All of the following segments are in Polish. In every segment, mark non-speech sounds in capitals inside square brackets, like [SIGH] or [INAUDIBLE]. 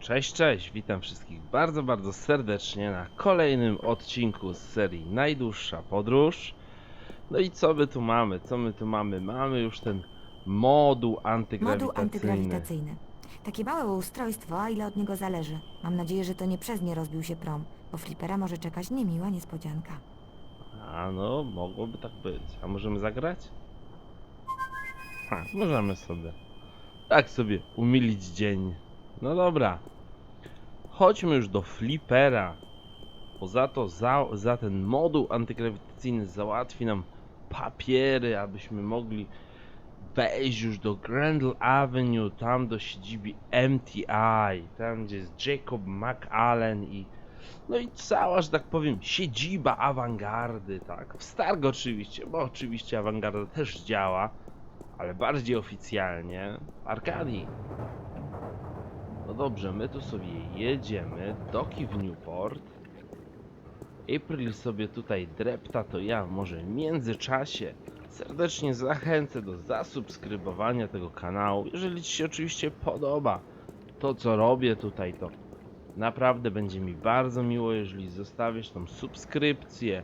Cześć, cześć, witam wszystkich bardzo, bardzo serdecznie na kolejnym odcinku z serii Najdłuższa Podróż. No i co my tu mamy? Co my tu mamy? Mamy już ten moduł Moduł antygrawitacyjny. antygrawitacyjny. Takie małe ustrojstwo, a ile od niego zależy. Mam nadzieję, że to nie przez nie rozbił się prom, bo flipera może czekać niemiła niespodzianka. A no, mogłoby tak być. A możemy zagrać? Ha, możemy sobie. Tak sobie umilić dzień. No dobra. Chodźmy już do flipera. Bo za to, za, za ten moduł antygrawitacyjny załatwi nam papiery, abyśmy mogli wejść już do Grendel Avenue, tam do siedziby MTI, tam gdzie jest Jacob McAllen i no i cała, że tak powiem, siedziba awangardy, tak. W Stargo oczywiście, bo oczywiście awangarda też działa, ale bardziej oficjalnie w Arkadii. No dobrze, my tu sobie jedziemy, doki w Newport. April sobie tutaj drepta, to ja może w międzyczasie serdecznie zachęcę do zasubskrybowania tego kanału. Jeżeli Ci się oczywiście podoba to, co robię tutaj, to Naprawdę będzie mi bardzo miło, jeżeli zostawisz tą subskrypcję.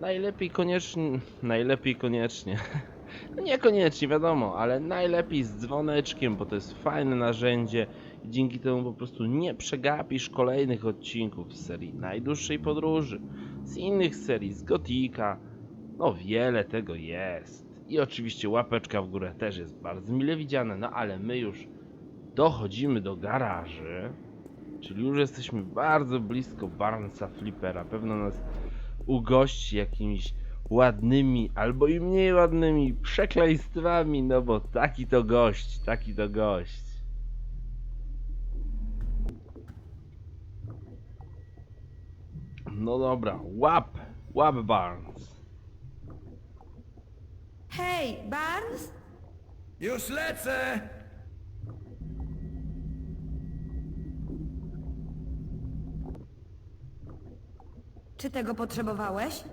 Najlepiej koniecznie, najlepiej koniecznie. [LAUGHS] No Niekoniecznie, wiadomo, ale najlepiej z dzwoneczkiem, bo to jest fajne narzędzie dzięki temu po prostu nie przegapisz kolejnych odcinków z serii Najdłuższej Podróży, z innych serii, z Gotika. No wiele tego jest. I oczywiście łapeczka w górę też jest bardzo mile widziane, no ale my już dochodzimy do garaży. Czyli już jesteśmy bardzo blisko Barnesa Flippera. Pewno nas ugości jakimiś ładnymi albo i mniej ładnymi przekleństwami, no bo taki to gość, taki to gość. No dobra, łap, łap Barnes. Hej, Barnes? Już lecę! Czy tego potrzebowałeś?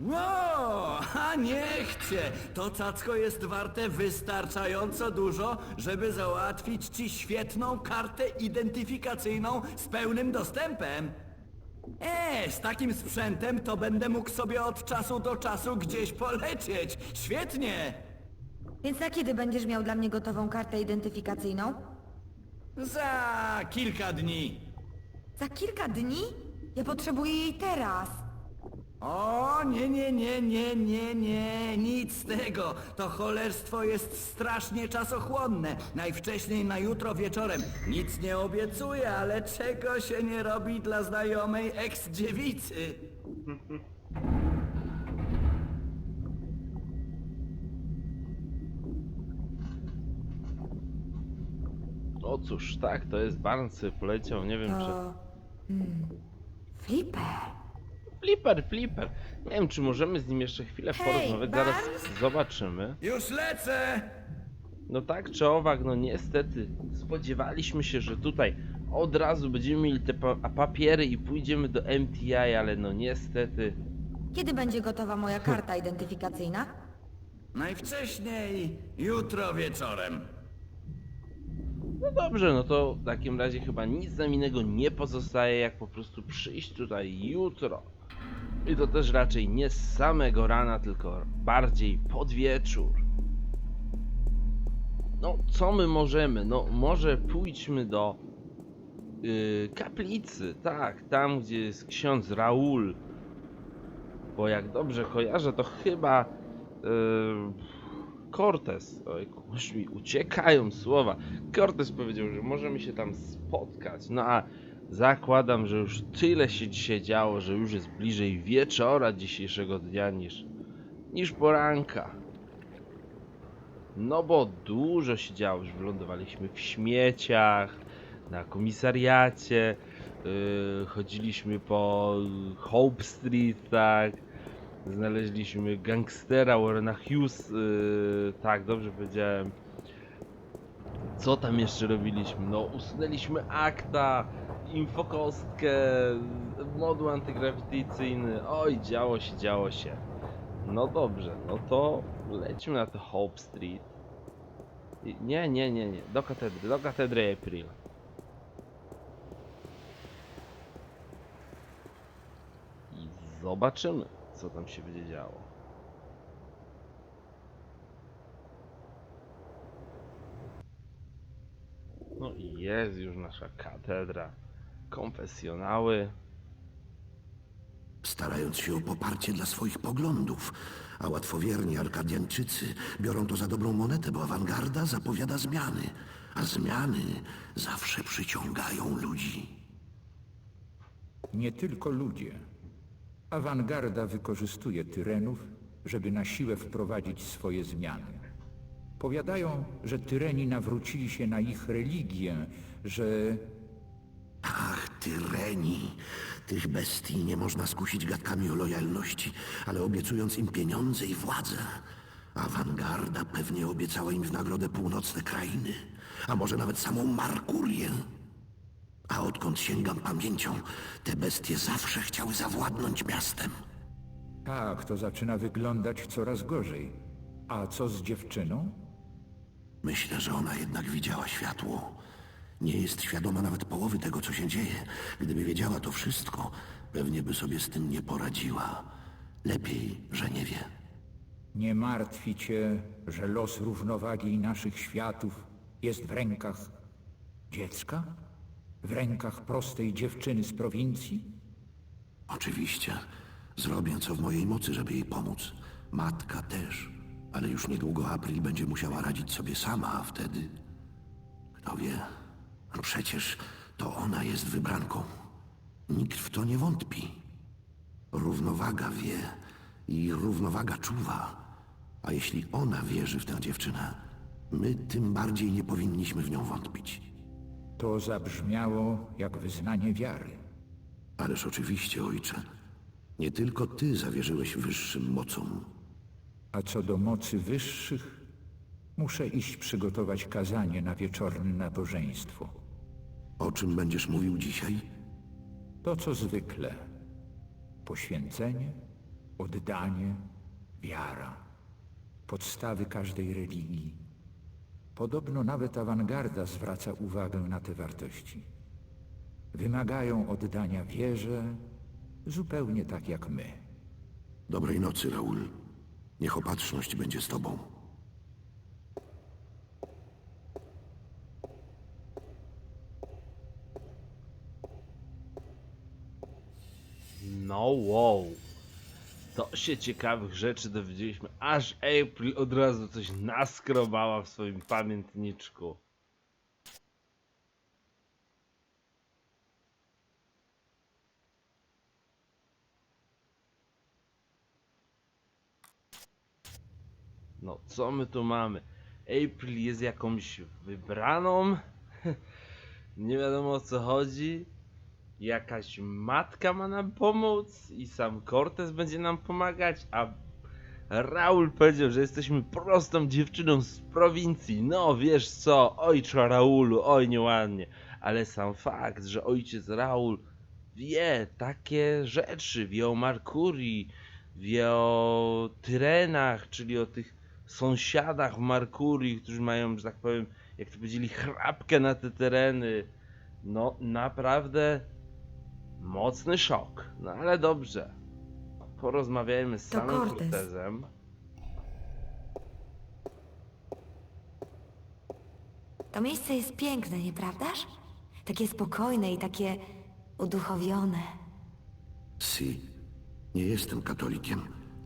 Wow, a niech cię! To cacko jest warte wystarczająco dużo, żeby załatwić ci świetną kartę identyfikacyjną z pełnym dostępem. E, z takim sprzętem to będę mógł sobie od czasu do czasu gdzieś polecieć. Świetnie! Więc na kiedy będziesz miał dla mnie gotową kartę identyfikacyjną? Za kilka dni. Za kilka dni? Ja potrzebuję jej teraz. O, nie, nie, nie, nie, nie, nie, nic z tego. To cholerstwo jest strasznie czasochłonne. Najwcześniej na jutro wieczorem. Nic nie obiecuję, ale czego się nie robi dla znajomej eks-dziewicy? O cóż, tak, to jest Barnes, poleciał, nie wiem czy... To... Hmm. Flipper. Flipper, flipper. Nie wiem, czy możemy z nim jeszcze chwilę Hej, porozmawiać, zaraz zobaczymy. Już lecę! No tak czy owak, no niestety spodziewaliśmy się, że tutaj od razu będziemy mieli te pa papiery i pójdziemy do MTI, ale no niestety. Kiedy będzie gotowa moja karta identyfikacyjna? Najwcześniej jutro wieczorem. No dobrze, no to w takim razie chyba nic nam innego nie pozostaje, jak po prostu przyjść tutaj jutro. I to też raczej nie z samego rana, tylko bardziej pod wieczór. No, co my możemy? No, może pójdźmy do yy, kaplicy, tak, tam gdzie jest ksiądz Raul. Bo jak dobrze kojarzę, to chyba yy, Cortez, oj, już mi uciekają słowa. Cortez powiedział, że możemy się tam spotkać. No a zakładam, że już tyle się dzisiaj działo, że już jest bliżej wieczora dzisiejszego dnia niż, niż poranka. No bo dużo się działo, już wylądowaliśmy w śmieciach, na komisariacie, yy, chodziliśmy po Hope Street, tak, znaleźliśmy gangstera Warrena Hughes, yy, tak, dobrze powiedziałem. Co tam jeszcze robiliśmy? No, usunęliśmy akta, infokostkę, moduł antygrawitacyjny. Oj, działo się, działo się. No dobrze, no to lecimy na tę Hope Street. I- Nie, nie, nie, nie. Do katedry, do katedry April. I zobaczymy, co tam się będzie działo. No i jest już nasza katedra. Konfesjonały. starając się o poparcie dla swoich poglądów, a łatwowierni Arkadiańczycy biorą to za dobrą monetę, bo awangarda zapowiada zmiany, a zmiany zawsze przyciągają ludzi. Nie tylko ludzie. Awangarda wykorzystuje tyrenów, żeby na siłę wprowadzić swoje zmiany. Powiadają, że tyreni nawrócili się na ich religię, że Ach, tyreni! Tych bestii nie można skusić gadkami o lojalności, ale obiecując im pieniądze i władzę. Awangarda pewnie obiecała im w nagrodę północne krainy, a może nawet samą Markurię. A odkąd sięgam pamięcią, te bestie zawsze chciały zawładnąć miastem. tak, to zaczyna wyglądać coraz gorzej. A co z dziewczyną? Myślę, że ona jednak widziała światło. Nie jest świadoma nawet połowy tego, co się dzieje. Gdyby wiedziała to wszystko, pewnie by sobie z tym nie poradziła. Lepiej, że nie wie. Nie martwi cię, że los równowagi naszych światów jest w rękach dziecka? W rękach prostej dziewczyny z prowincji? Oczywiście, zrobię co w mojej mocy, żeby jej pomóc. Matka też, ale już niedługo April będzie musiała radzić sobie sama, a wtedy... Kto wie? Przecież to ona jest wybranką. Nikt w to nie wątpi. Równowaga wie i równowaga czuwa. A jeśli ona wierzy w tę dziewczynę, my tym bardziej nie powinniśmy w nią wątpić. To zabrzmiało jak wyznanie wiary. Ależ oczywiście, ojcze. Nie tylko ty zawierzyłeś wyższym mocom. A co do mocy wyższych, muszę iść przygotować kazanie na wieczorne nabożeństwo. O czym będziesz mówił dzisiaj? To co zwykle. Poświęcenie, oddanie, wiara. Podstawy każdej religii. Podobno nawet awangarda zwraca uwagę na te wartości. Wymagają oddania wierze, zupełnie tak jak my. Dobrej nocy, Raul. Niech opatrzność będzie z tobą. No wow. To się ciekawych rzeczy dowiedzieliśmy. Aż April od razu coś naskrobała w swoim pamiętniczku. No, co my tu mamy? April jest jakąś wybraną? [LAUGHS] Nie wiadomo o co chodzi. Jakaś matka ma nam pomóc i sam Cortez będzie nam pomagać, a Raul powiedział, że jesteśmy prostą dziewczyną z prowincji. No wiesz co, ojcze Raulu, oj nieładnie. Ale sam fakt, że ojciec Raul wie takie rzeczy, wie o Markurii, wie o Tyrenach, czyli o tych sąsiadach w Markurii, którzy mają, że tak powiem, jak to powiedzieli, chrapkę na te tereny. No naprawdę mocny szok. No ale dobrze. Porozmawiajmy z To samym Cortez. Cortezem. To miejsce jest piękne, nieprawdaż? Takie spokojne i takie uduchowione. Si, nie jestem katolikiem,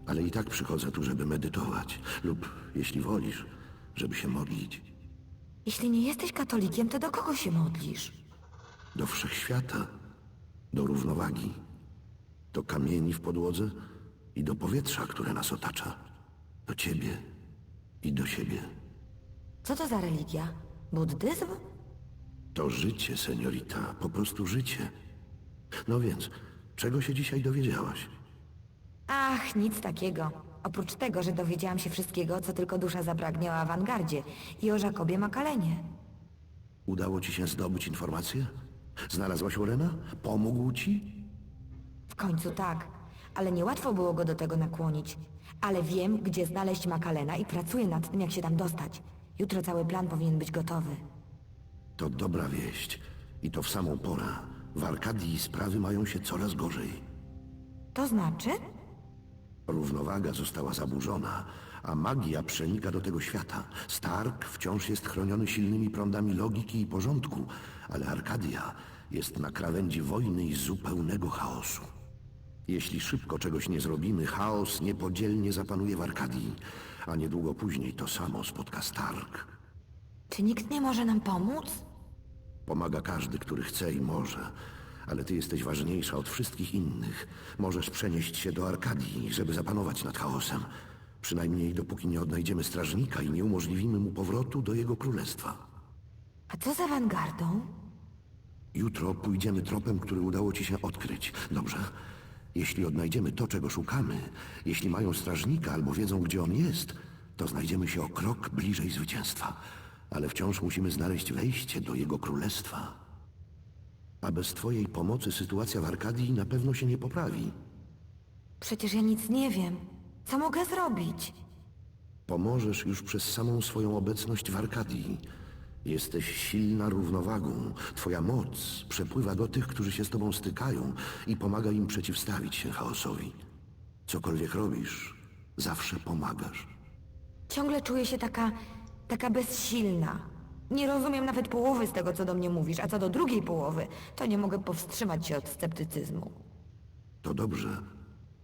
ale i tak przychodzę tu, żeby medytować. Lub, jeśli wolisz, żeby się modlić. Jeśli nie jesteś katolikiem, to do kogo się modlisz? Do wszechświata, do równowagi, do kamieni w podłodze i do powietrza, które nas otacza. Do ciebie i do siebie. Co to za religia? Buddyzm? To życie, seniorita, po prostu życie. No więc, czego się dzisiaj dowiedziałaś? Ach, nic takiego. Oprócz tego, że dowiedziałam się wszystkiego, co tylko dusza zapragnie o awangardzie i o Jakobie Makalenie. Udało ci się zdobyć informacje? Znalazłaś Orena? Pomógł ci? W końcu tak, ale niełatwo było go do tego nakłonić. Ale wiem, gdzie znaleźć Makalena i pracuję nad tym, jak się tam dostać. Jutro cały plan powinien być gotowy. To dobra wieść. I to w samą porę. W Arkadii sprawy mają się coraz gorzej. To znaczy? Równowaga została zaburzona, a magia przenika do tego świata. Stark wciąż jest chroniony silnymi prądami logiki i porządku, ale Arkadia jest na krawędzi wojny i zupełnego chaosu. Jeśli szybko czegoś nie zrobimy, chaos niepodzielnie zapanuje w Arkadii, a niedługo później to samo spotka Stark. Czy nikt nie może nam pomóc? Pomaga każdy, który chce i może, ale ty jesteś ważniejsza od wszystkich innych. Możesz przenieść się do Arkadii, żeby zapanować nad chaosem. Przynajmniej dopóki nie odnajdziemy strażnika i nie umożliwimy mu powrotu do jego królestwa. A co z awangardą? Jutro pójdziemy tropem, który udało ci się odkryć. Dobrze? Jeśli odnajdziemy to, czego szukamy, jeśli mają strażnika albo wiedzą, gdzie on jest, to znajdziemy się o krok bliżej zwycięstwa. Ale wciąż musimy znaleźć wejście do jego królestwa. A bez twojej pomocy sytuacja w Arkadii na pewno się nie poprawi. Przecież ja nic nie wiem. Co mogę zrobić? Pomożesz już przez samą swoją obecność w Arkadii. Jesteś silna równowagą. Twoja moc przepływa do tych, którzy się z tobą stykają i pomaga im przeciwstawić się chaosowi. Cokolwiek robisz, zawsze pomagasz. Ciągle czuję się taka... taka bezsilna. Nie rozumiem nawet połowy z tego, co do mnie mówisz, a co do drugiej połowy, to nie mogę powstrzymać się od sceptycyzmu. To dobrze.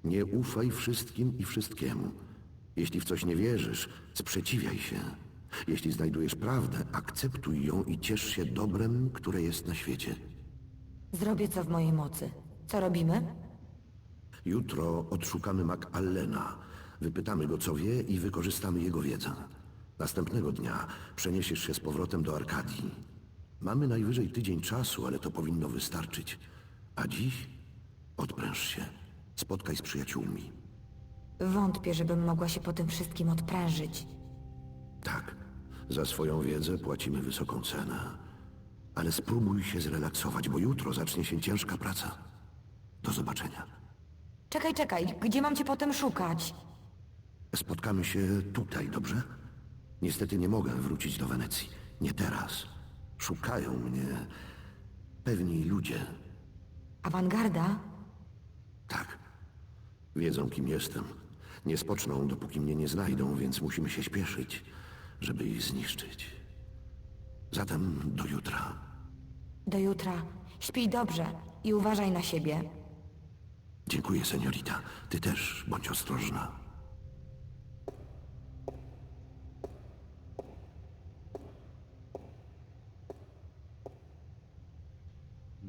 Nie ufaj wszystkim i wszystkiemu. Jeśli w coś nie wierzysz, sprzeciwiaj się. Jeśli znajdujesz prawdę, akceptuj ją i ciesz się dobrem, które jest na świecie. Zrobię co w mojej mocy. Co robimy? Jutro odszukamy MacAllena, wypytamy go co wie i wykorzystamy jego wiedzę. Następnego dnia przeniesiesz się z powrotem do Arkadii. Mamy najwyżej tydzień czasu, ale to powinno wystarczyć. A dziś odpręż się. Spotkaj z przyjaciółmi. Wątpię, żebym mogła się po tym wszystkim odprężyć. Tak, za swoją wiedzę płacimy wysoką cenę. Ale spróbuj się zrelaksować, bo jutro zacznie się ciężka praca. Do zobaczenia. Czekaj, czekaj, gdzie mam cię potem szukać? Spotkamy się tutaj, dobrze? Niestety nie mogę wrócić do Wenecji. Nie teraz. Szukają mnie pewni ludzie. Awangarda? Tak. Wiedzą, kim jestem. Nie spoczną, dopóki mnie nie znajdą, więc musimy się śpieszyć, żeby ich zniszczyć. Zatem do jutra. Do jutra. Śpij dobrze i uważaj na siebie. Dziękuję, seniorita. Ty też bądź ostrożna.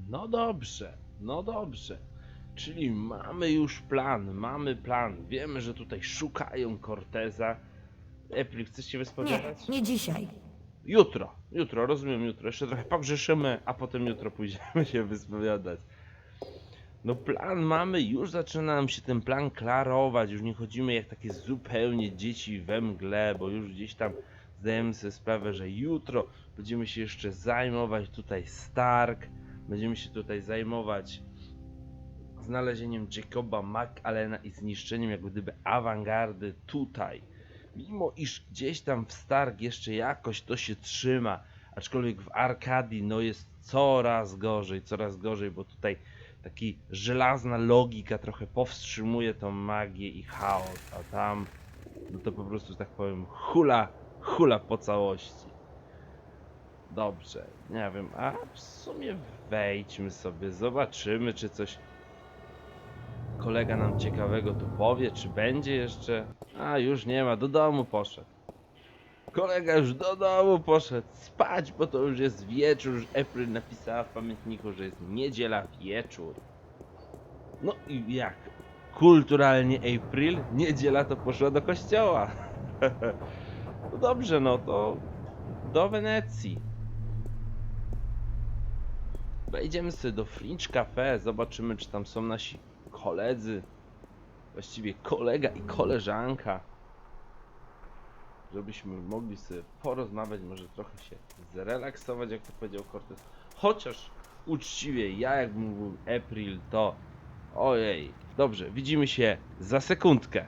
No dobrze, no dobrze. Czyli mamy już plan, mamy plan. Wiemy, że tutaj szukają Corteza. April, chcesz się Nie, wyspowiadać? nie dzisiaj. Jutro, jutro, rozumiem jutro. Jeszcze trochę pogrzeszymy, a potem jutro pójdziemy się wyspowiadać. No plan mamy, już zaczyna nam się ten plan klarować, już nie chodzimy jak takie zupełnie dzieci we mgle, bo już gdzieś tam zdajemy sobie sprawę, że jutro będziemy się jeszcze zajmować tutaj Stark, będziemy się tutaj zajmować znalezieniem Jacoba McAllena i zniszczeniem jak gdyby awangardy tutaj. Mimo iż gdzieś tam w Stark jeszcze jakoś to się trzyma, aczkolwiek w Arkadii no jest coraz gorzej, coraz gorzej, bo tutaj taki żelazna logika trochę powstrzymuje tą magię i chaos, a tam no to po prostu, tak powiem, hula, hula po całości. Dobrze, nie wiem, a w sumie wejdźmy sobie, zobaczymy czy coś kolega nam ciekawego tu powie, czy będzie jeszcze. A już nie ma, do domu poszedł. Kolega już do domu poszedł spać, bo to już jest wieczór. Już April napisała w pamiętniku, że jest niedziela wieczór. No i jak? Kulturalnie April, niedziela to poszła do kościoła. [LAUGHS] no dobrze, no to do Wenecji. Wejdziemy sobie do Fringe Cafe, zobaczymy czy tam są nasi koledzy. Właściwie kolega i koleżanka żebyśmy mogli sobie porozmawiać, może trochę się zrelaksować, jak to powiedział Cortez. Chociaż uczciwie, ja jak mówił April, to ojej, dobrze, widzimy się za sekundkę.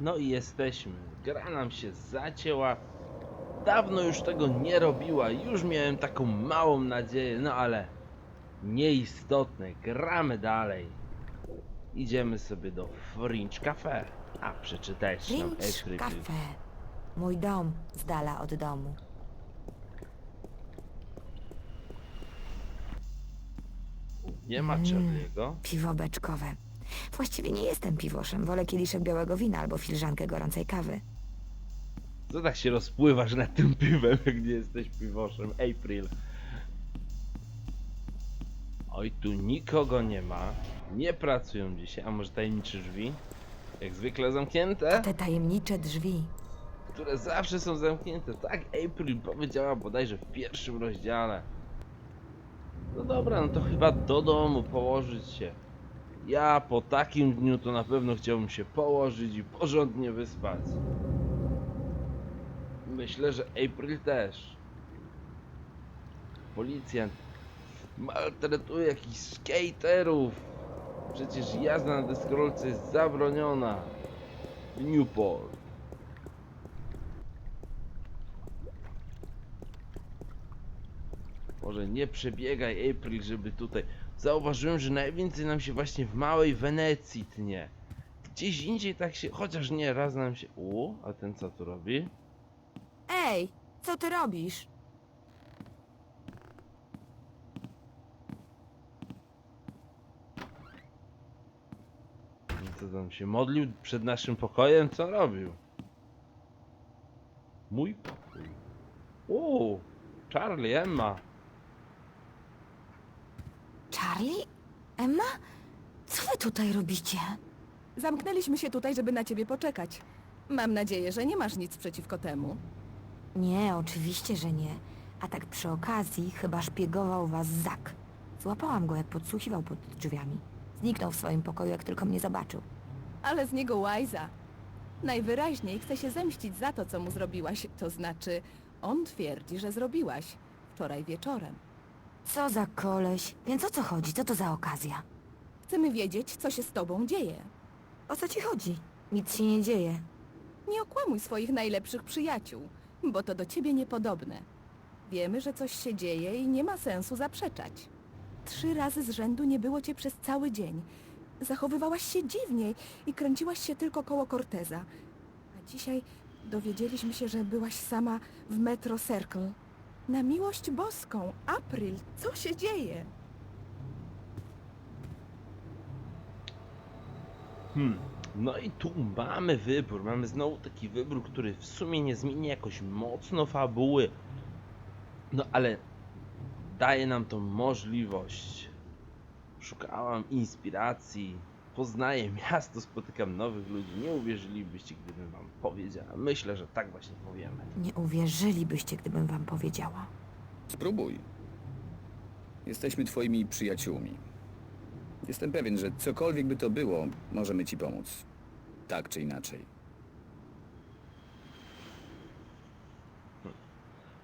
No i jesteśmy. Gra nam się zacięła. Dawno już tego nie robiła, już miałem taką małą nadzieję, no ale nieistotne, gramy dalej. Idziemy sobie do Fringe Cafe. A, przeczytajesz nam Fringe. Cafe. Mój dom z dala od domu. Nie ma Charlie'ego. Piwo beczkowe. Właściwie nie jestem piwoszem. Wolę kieliszek białego wina albo filiżankę gorącej kawy. Co tak się rozpływasz nad tym piwem, [LAUGHS] jak nie jesteś piwoszem? April. Oj, tu nikogo nie ma. Nie pracują dzisiaj. A może tajemnicze drzwi? Jak zwykle zamknięte? Te tajemnicze drzwi. Które zawsze są zamknięte. Tak April powiedziała bodajże w pierwszym rozdziale. No dobra, no to chyba do domu położyć się. Ja po takim dniu to na pewno chciałbym się położyć i porządnie wyspać. Myślę, że April też. Policjant maltretuje jakichś skaterów. Przecież jazda na deskorolce jest zabroniona. W Newport. Może nie przebiegaj April, żeby tutaj... Zauważyłem, że najwięcej nam się właśnie w małej Wenecji tnie. Gdzieś indziej tak się... Chociaż nie, raz nam się... U, a ten co tu robi? Ej, co ty robisz? Co tam się modlił przed naszym pokojem? Co robił? Mój pokój. U, Charlie, Emma. Charlie? Emma? Co wy tutaj robicie? Zamknęliśmy się tutaj, żeby na ciebie poczekać. Mam nadzieję, że nie masz nic przeciwko temu. Nie, oczywiście, że nie. A tak przy okazji chyba szpiegował was Zak. Złapałam go, jak podsłuchiwał pod drzwiami. Zniknął w swoim pokoju, jak tylko mnie zobaczył. Ale z niego łajza. Najwyraźniej chce się zemścić za to, co mu zrobiłaś. To znaczy, on twierdzi, że zrobiłaś. Wczoraj wieczorem. Co za koleś? Więc o co chodzi? Co to za okazja? Chcemy wiedzieć, co się z tobą dzieje. O co ci chodzi? Nic się nie dzieje. Nie okłamuj swoich najlepszych przyjaciół, bo to do ciebie niepodobne. Wiemy, że coś się dzieje i nie ma sensu zaprzeczać. Trzy razy z rzędu nie było cię przez cały dzień. Zachowywałaś się dziwniej i kręciłaś się tylko koło Corteza. A dzisiaj dowiedzieliśmy się, że byłaś sama w Metro Circle. Na miłość boską, April, co się dzieje? Hmm. No i tu mamy wybór. Mamy znowu taki wybór, który w sumie nie zmieni jakoś mocno fabuły. No ale daje nam tą możliwość. Szukałam inspiracji. Poznaję [LAUGHS] miasto, spotykam nowych ludzi. Nie uwierzylibyście, gdybym wam powiedziała. Myślę, że tak właśnie powiemy. Nie uwierzylibyście, gdybym wam powiedziała. Spróbuj. Jesteśmy twoimi przyjaciółmi. Jestem pewien, że cokolwiek by to było, możemy ci pomóc. Tak czy inaczej.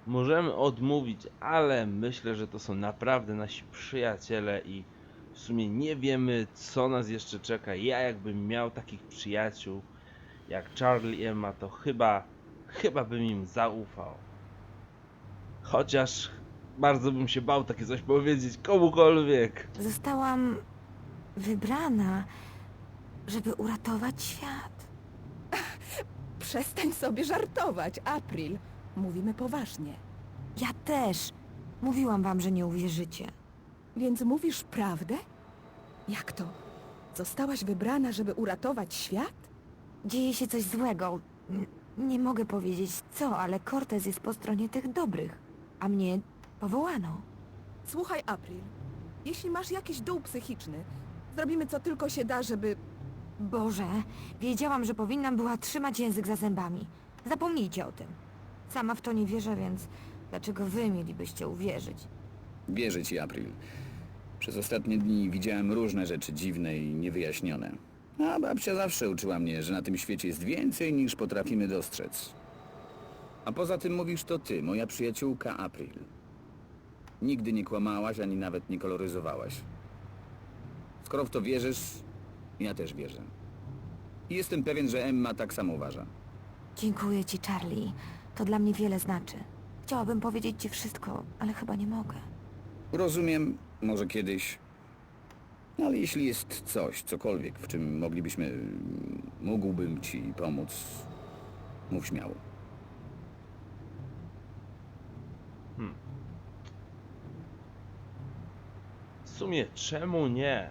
Możemy odmówić, ale myślę, że to są naprawdę nasi przyjaciele i w sumie nie wiemy, co nas jeszcze czeka. Ja jakbym miał takich przyjaciół jak Charlie i Emma, to chyba, chyba bym im zaufał. Chociaż bardzo bym się bał takie coś powiedzieć komukolwiek. Zostałam wybrana, żeby uratować świat. Przestań sobie żartować, April. Mówimy poważnie. Ja też. Mówiłam wam, że nie uwierzycie. Więc mówisz prawdę? Jak to? Zostałaś wybrana, żeby uratować świat? Dzieje się coś złego. N- nie mogę powiedzieć co, ale Cortez jest po stronie tych dobrych, a mnie powołano. Słuchaj, April. Jeśli masz jakiś dół psychiczny, zrobimy co tylko się da, żeby... Boże, wiedziałam, że powinnam była trzymać język za zębami. Zapomnijcie o tym. Sama w to nie wierzę, więc dlaczego wy mielibyście uwierzyć? Wierzę ci, April. Przez ostatnie dni widziałem różne rzeczy dziwne i niewyjaśnione. A babcia zawsze uczyła mnie, że na tym świecie jest więcej niż potrafimy dostrzec. A poza tym mówisz to ty, moja przyjaciółka April. Nigdy nie kłamałaś, ani nawet nie koloryzowałaś. Skoro w to wierzysz, ja też wierzę. I jestem pewien, że Emma tak samo uważa. Dziękuję ci, Charlie. To dla mnie wiele znaczy. Chciałabym powiedzieć ci wszystko, ale chyba nie mogę. Rozumiem, może kiedyś. No ale jeśli jest coś, cokolwiek, w czym moglibyśmy, mógłbym ci pomóc, mów śmiało. W sumie czemu nie?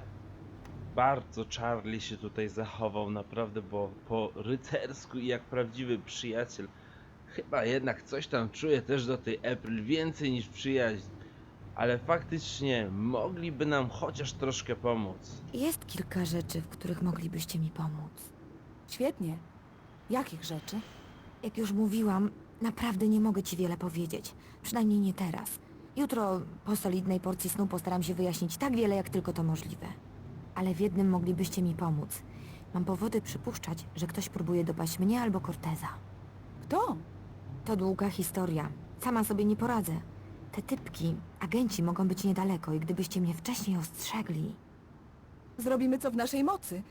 Bardzo Charlie się tutaj zachował, naprawdę, bo po rycersku i jak prawdziwy przyjaciel. Chyba jednak coś tam czuje też do tej April więcej niż przyjaźń. Ale faktycznie mogliby nam chociaż troszkę pomóc. Jest kilka rzeczy, w których moglibyście mi pomóc. Świetnie. Jakich rzeczy? Jak już mówiłam, naprawdę nie mogę ci wiele powiedzieć. Przynajmniej nie teraz. Jutro po solidnej porcji snu postaram się wyjaśnić tak wiele, jak tylko to możliwe. Ale w jednym moglibyście mi pomóc. Mam powody przypuszczać, że ktoś próbuje dopaść mnie albo Corteza. Kto? To długa historia. Sama sobie nie poradzę. Te typki, agenci mogą być niedaleko i gdybyście mnie wcześniej ostrzegli... Zrobimy co w naszej mocy.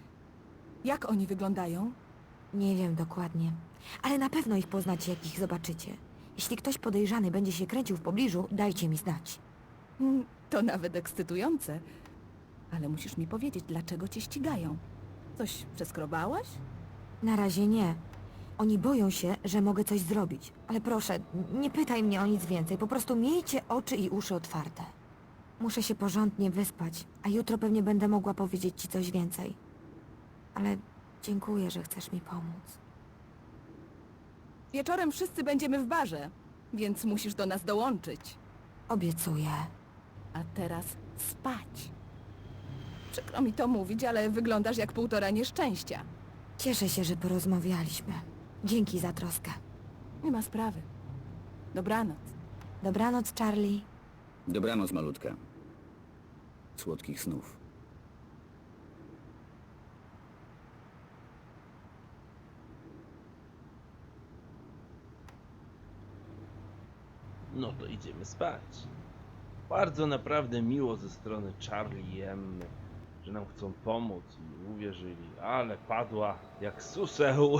Jak oni wyglądają? Nie wiem dokładnie, ale na pewno ich poznacie, jak ich zobaczycie. Jeśli ktoś podejrzany będzie się kręcił w pobliżu, dajcie mi znać. Mm, To nawet ekscytujące. Ale musisz mi powiedzieć, dlaczego cię ścigają. Coś przeskrobałaś? Na razie nie. Oni boją się, że mogę coś zrobić. Ale proszę, nie pytaj mnie o nic więcej. Po prostu miejcie oczy i uszy otwarte. Muszę się porządnie wyspać, a jutro pewnie będę mogła powiedzieć ci coś więcej. Ale dziękuję, że chcesz mi pomóc. Wieczorem wszyscy będziemy w barze, więc musisz do nas dołączyć. Obiecuję. A teraz spać. Przykro mi to mówić, ale wyglądasz jak półtora nieszczęścia. Cieszę się, że porozmawialiśmy. Dzięki za troskę. Nie ma sprawy. Dobranoc. Dobranoc, Charlie. Dobranoc, malutka. Słodkich snów. No to idziemy spać. Bardzo naprawdę miło ze strony Charlie i Emmy, że nam chcą pomóc i uwierzyli, ale padła jak suseł.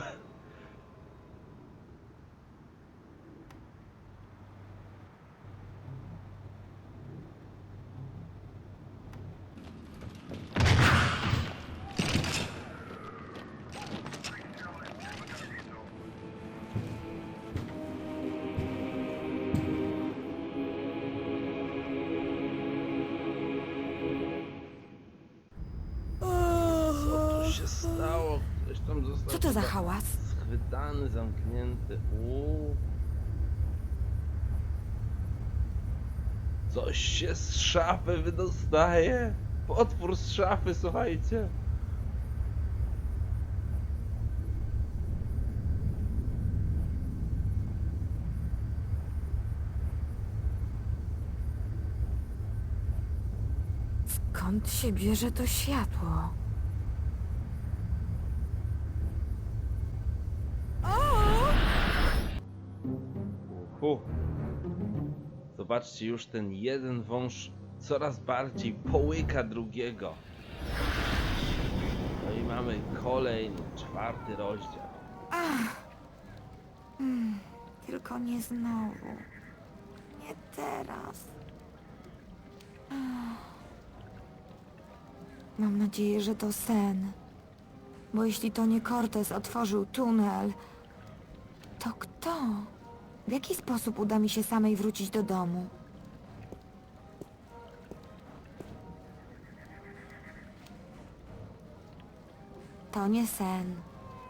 Coś się z szafy wydostaje. Potwór z szafy, słuchajcie. Skąd się bierze to światło? Uhu. Zobaczcie, już ten jeden wąż coraz bardziej połyka drugiego. No i mamy kolejny, czwarty rozdział. Tylko nie znowu. Nie teraz. Ach. Mam nadzieję, że to sen. Bo jeśli to nie Cortez otworzył tunel, to kto? W jaki sposób uda mi się samej wrócić do domu? To nie sen.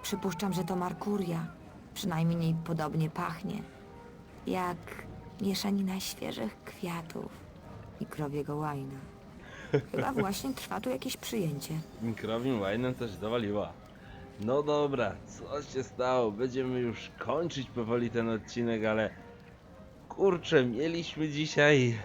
Przypuszczam, że to Markuria. Przynajmniej podobnie pachnie. Jak mieszanina świeżych kwiatów i krowiego łajna. Chyba właśnie trwa tu jakieś przyjęcie. Mikrowim łajnem coś dowaliła. No dobra, co się stało? Będziemy już kończyć powoli ten odcinek, ale kurczę, mieliśmy dzisiaj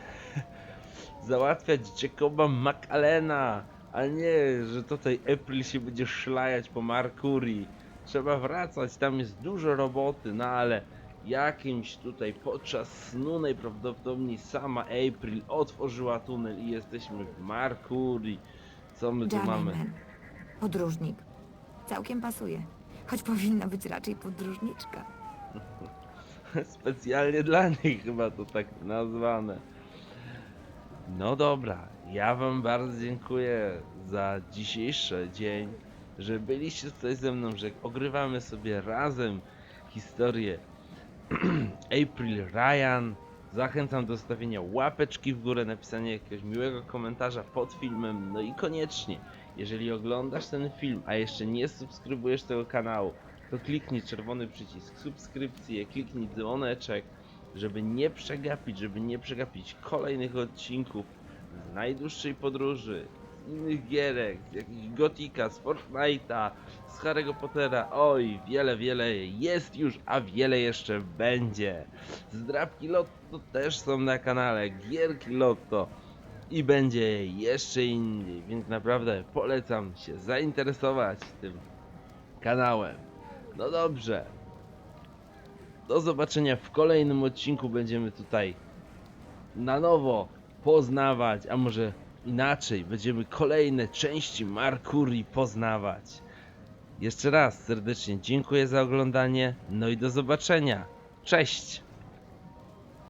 [LAUGHS] załatwiać Jacoba McAllena, a nie, że tutaj April się będzie szlajać po Markurii. Trzeba wracać, tam jest dużo roboty, no ale jakimś tutaj podczas snu najprawdopodobniej sama April otworzyła tunel i jesteśmy w Markurii. Co my tu mamy? Podróżnik. Całkiem pasuje. Choć powinna być raczej podróżniczka. Specjalnie dla nich chyba to tak nazwane. No dobra, Ja wam bardzo dziękuję za dzisiejszy dzień, że byliście tutaj ze mną, że ogrywamy sobie razem historię [CLEARS THROAT] April Ryan. Zachęcam do stawienia łapeczki w górę, napisania jakiegoś miłego komentarza pod filmem. No i koniecznie, jeżeli oglądasz ten film, a jeszcze nie subskrybujesz tego kanału, to kliknij czerwony przycisk subskrypcji, kliknij dzwoneczek, żeby nie przegapić, żeby nie przegapić kolejnych odcinków z najdłuższej podróży, z innych gierek, z jakichś Gotika, z Fortnite'a, z Harry'ego Pottera. Oj, wiele, wiele jest już, a wiele jeszcze będzie. Zdrabki Lotto też są na kanale, gierki Lotto i będzie jeszcze indziej, więc naprawdę polecam się zainteresować tym kanałem. No dobrze. Do zobaczenia w kolejnym odcinku. Będziemy tutaj na nowo poznawać, a może inaczej, będziemy kolejne części Markurii poznawać. Jeszcze raz serdecznie dziękuję za oglądanie, no i do zobaczenia. Cześć!